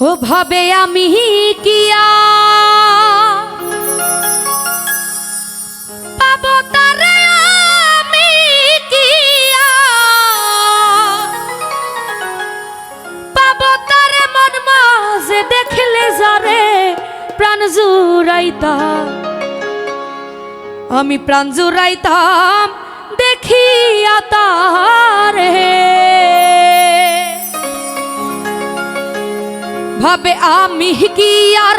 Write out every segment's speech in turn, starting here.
ও ভাবে আমি কিয়া? পাবো তারে আমি কিয়া? পাবো তারে মন মাঝে দেখলে যারে প্রাণ জুড়াইতা আমি প্রাণ জুড়াইতাম, দেখিয়া তারে। ভাবে আমি কি আর?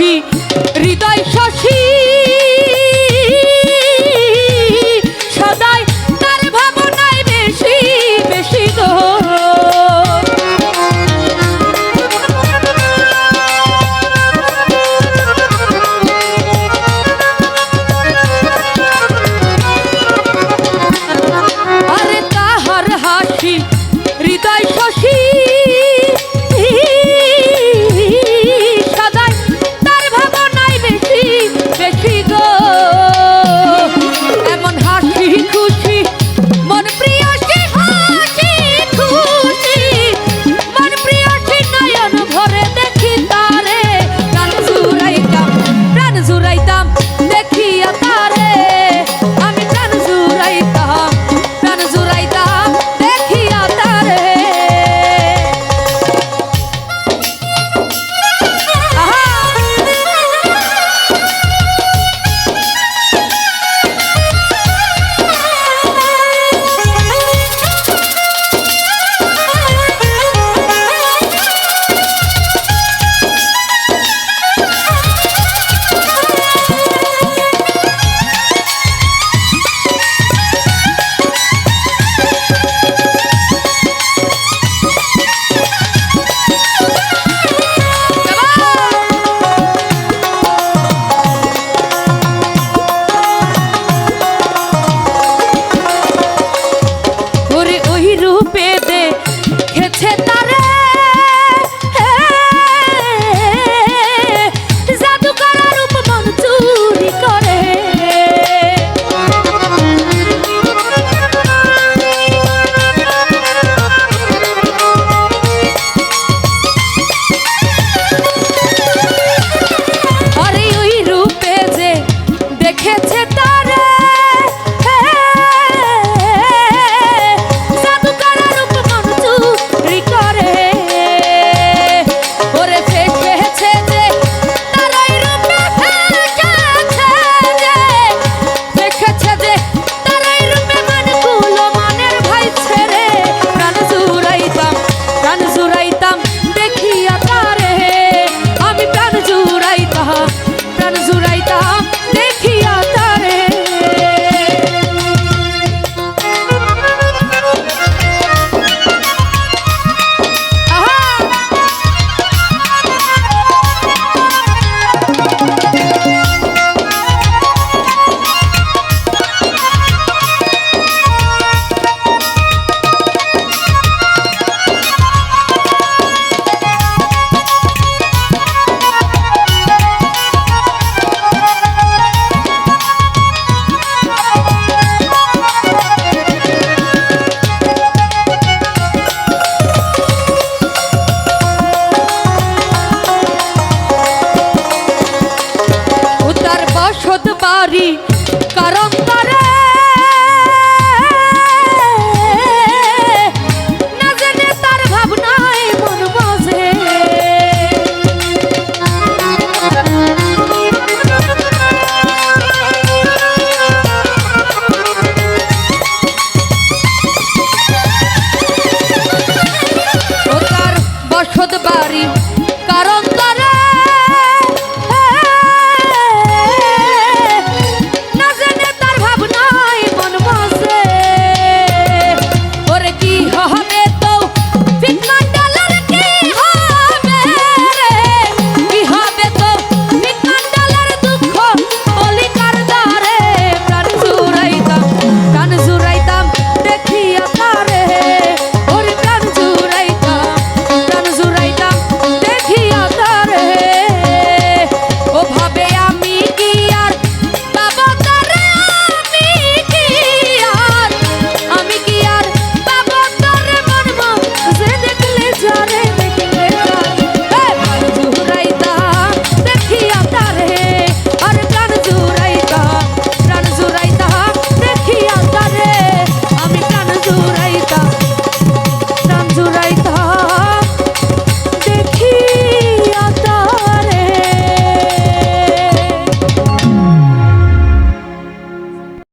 তাহার হৃদয়